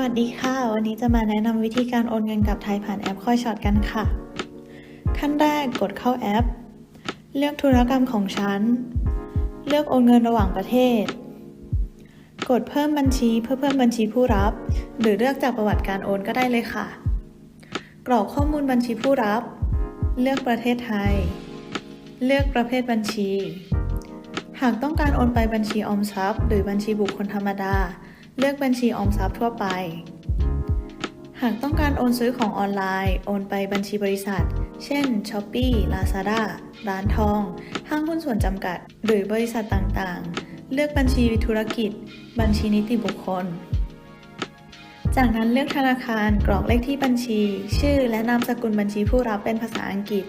วัสดีค่ะ วันนี้จะมาแนะนำวิธีการโอนเงินกับไทยผ่านแอปค่อยช็อตกันค่ะ ขั้นแรกกดเข้าแอป เลือกธุรกรรมของฉัน เลือกโอนเงินระหว่างประเทศ กดเพิ่มบัญชีเพื่อเพิ่มบัญชีผู้รับ หรือเลือกจากประวัติการโอนก็ได้เลยค่ะ กรอกข้อมูลบัญชีผู้รับ เลือกประเทศไทย เลือกประเภทบัญชี หากต้องการโอนไปบัญชีออมทรัพย์ หรือบัญชีบุคคลธรรมดา เลือกบัญชีออมทรัพย์ทั่วไป หากต้องการโอนซื้อของออนไลน์ โอนไปบัญชีบริษัท เช่น Shopee Lazada ร้านทอง ห้างหุ้นส่วนจำกัด หรือบริษัทต่างๆ เลือกบัญชีธุรกิจ บัญชีนิติบุคคล จากนั้นเลือกธนาคารกรอกเลขที่บัญชี ชื่อและนามสกุลบัญชีผู้รับเป็นภาษาอังกฤษ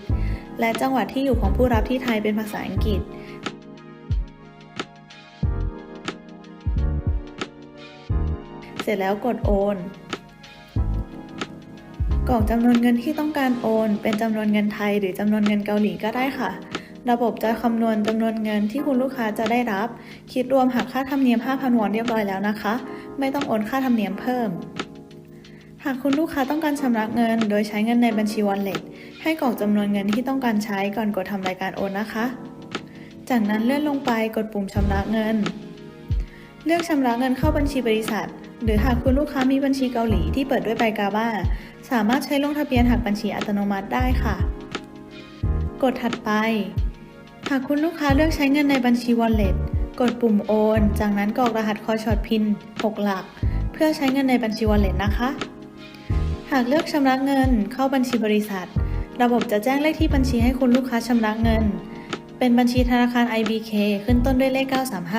และจังหวัดที่อยู่ของผู้รับที่ไทยเป็นภาษาอังกฤษ สร็จแล้วกดโอนกรอกจำนวนเงินที่ต้องการโอน เป็นจำนวนเงินไทย หรือจำนวนเงินเกาหลีก็ได้ค่ะ ระบบจะคำนวณจำนวนเงินที่คุณลูกค้าจะได้รับ คิดรวมหักค่าธรรมเนียม 5,000 วอนเรียบร้อยแล้วนะคะ ไม่ต้องโอนค่าธรรมเนียมเพิ่ม หากคุณลูกค้าต้องการชำระเงิน โดยใช้เงินในบัญชี Wallet ให้กรอกจำนวนเงินที่ต้องการใช้ก่อนกดทำรายการโอนนะคะ จากนั้นเลื่อนลงไปกดปุ่มชำระเงิน เลือกชำระเงินเข้าบัญชีบริษัท หรือหากคุณลูกค้ามีบัญชีเกาหลีที่เปิดด้วยใบกาบ้า สามารถใช้ลงทะเบียนหักบัญชีอัตโนมัติได้ค่ะ กดถัดไป หากคุณลูกค้าเลือกใช้เงินในบัญชี Wallet กดปุ่มโอน จากนั้นกรอกรหัสคอช็อตพิน 6 หลัก เพื่อใช้เงินในบัญชี Wallet นะคะ หากเลือกชำระเงินเข้าบัญชีบริษัท ระบบจะแจ้งเลขที่บัญชีให้คุณลูกค้าชำระเงิน เป็นบัญชีธนาคาร IBK ขึ้นต้นด้วยเลข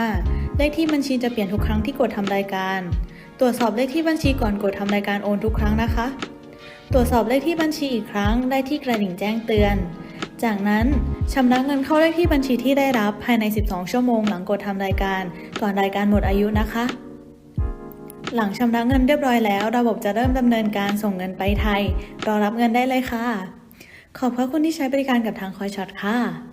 935 เลขที่บัญชีจะเปลี่ยนทุกครั้งที่กดทำรายการ ตรวจสอบเลขที่บัญชีก่อนกดทำรายการโอนทุกครั้งนะคะ ตรวจสอบเลขที่บัญชีอีกครั้งได้ที่กระดิ่งแจ้งเตือน จากนั้นชำระเงินเข้าเลขที่บัญชีที่ได้รับภายใน 12 ชั่วโมงหลังกดทำรายการ ก่อนรายการหมดอายุนะคะ หลังชำระเงินเรียบร้อยแล้ว ระบบจะเริ่มดำเนินการส่งเงินไปไทย รอรับเงินได้เลยค่ะ ขอบพระคุณที่ใช้บริการกับทางคอยช็อตค่ะ